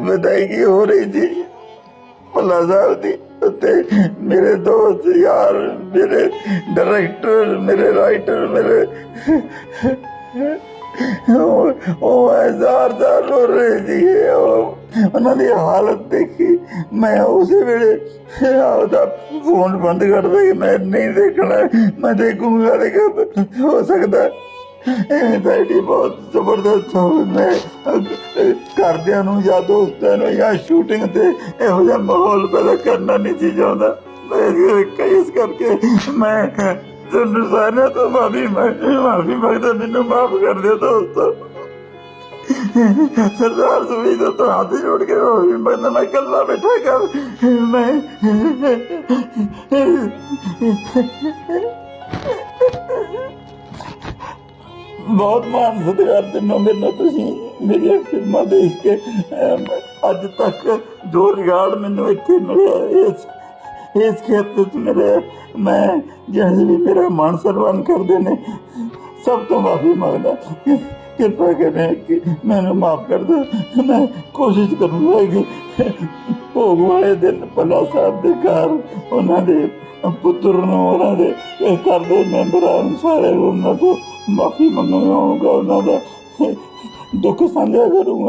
ਵਿਦਾਇਗੀ ਹੋ ਰਹੀ ਸੀ ਭੱਲਾ ਸਾਹਿਬ ਦੀ। ਉੱਤੇ ਮੇਰੇ ਦੋਸਤ ਯਾਰ, ਮੇਰੇ ਡਾਇਰੈਕਟਰ ਮੇਰੇ ਰਾਈਟਰ ਮੇਰੇ ਉਹ ਹਜ਼ਾਰ ਦਾ ਰੋ ਰਹੇ ਸੀ ਉਹਨਾਂ ਦੀ ਹਾਲਤ ਦੇਖੀ। ਮੈਂ ਉਸੇ ਵੇਲੇ ਆਪਦਾ ਫੋਨ ਬੰਦ ਕਰਦਾ ਕਿ ਮੈਂ ਨਹੀਂ ਦੇਖਣਾ। ਮੈਂ ਦੇਖੂੰਗਾ ਦੇਖਾ ਹੋ ਸਕਦਾ। ਐਂਜ਼ਾਈਟੀ ਬਹੁਤ ਜ਼ਬਰਦਸਤ ਹੋ ਘਰਦਿਆਂ ਨੂੰ ਜਾਂ ਦੋਸਤਾਂ ਨੂੰ ਜਾਂ ਸ਼ੂਟਿੰਗ ਤੇ ਇਹੋ ਜਿਹਾ ਮਾਹੌਲ ਪੈਦਾ ਕਰਨਾ ਨਹੀਂ ਸੀ ਚਾਹੁੰਦਾ। ਇਸ ਕਰਕੇ ਮੈਂ ਤੁਹਾਨੂੰ ਸਾਰਿਆਂ ਤੋਂ ਮਾਫੀ ਮਾਫੀ ਮੰਗਦਾ, ਮੈਨੂੰ ਮਾਫ ਕਰ ਦਿਓ ਦੋਸਤੋ। ਸਰਦਾਰ ਸੁਵੀਦ ਤੋਂ ਹੱਥ ਜੋੜ ਕੇ ਮਾਫੀ ਮੰਗਦਾ, ਮੈਂ ਕੱਲਾ ਬੈਠਾ ਕਰ ਮੈਂ ਬਹੁਤ ਮਾਣ ਸਤਿਕਾਰ ਦਿੰਦਾ ਮੈਨੂੰ ਤੁਸੀਂ ਮੇਰੀਆਂ ਫਿਲਮਾਂ ਦੇਖ ਕੇ। ਅੱਜ ਤੱਕ ਜੋ ਰਿਗਾਰਡ ਮੈਨੂੰ ਇੱਥੇ ਮਿਲਿਆ, ਇਸ ਇਸ ਖੇਤਰ 'ਚ ਮੇਰੇ ਮੈਂ ਜਿਹੜੇ ਵੀ ਮੇਰਾ ਮਾਣ ਸਨਮਾਨ ਕਰਦੇ ਨੇ, ਸਭ ਤੋਂ ਮਾਫੀ ਮੰਗਦਾ। ਕਿਰਪਾ ਕਰੇ ਕਿ ਮੈਨੂੰ ਮਾਫ ਕਰ ਦਿਓ। ਮੈਂ ਕੋਸ਼ਿਸ਼ ਕਰੂੰਗਾ ਕਿ ਭੋਗ ਵਾਲੇ ਦਿਨ ਭੱਲਾ ਸਾਹਿਬ ਦੇ ਘਰ ਉਹਨਾਂ ਦੇ ਪੁੱਤਰ ਨੂੰ ਉਹਨਾਂ ਦੇ ਘਰ ਦੇ ਮੈਂਬਰਾਂ ਨੂੰ ਸਾਰੇ ਉਹਨਾਂ ਤੋਂ ਮਾਫੀ ਮੰਗਾਂਗਾ ਉਹਨਾਂ ਦਾ ਦੁੱਖ ਸਾਂਝਾ ਕਰੂੰਗਾ।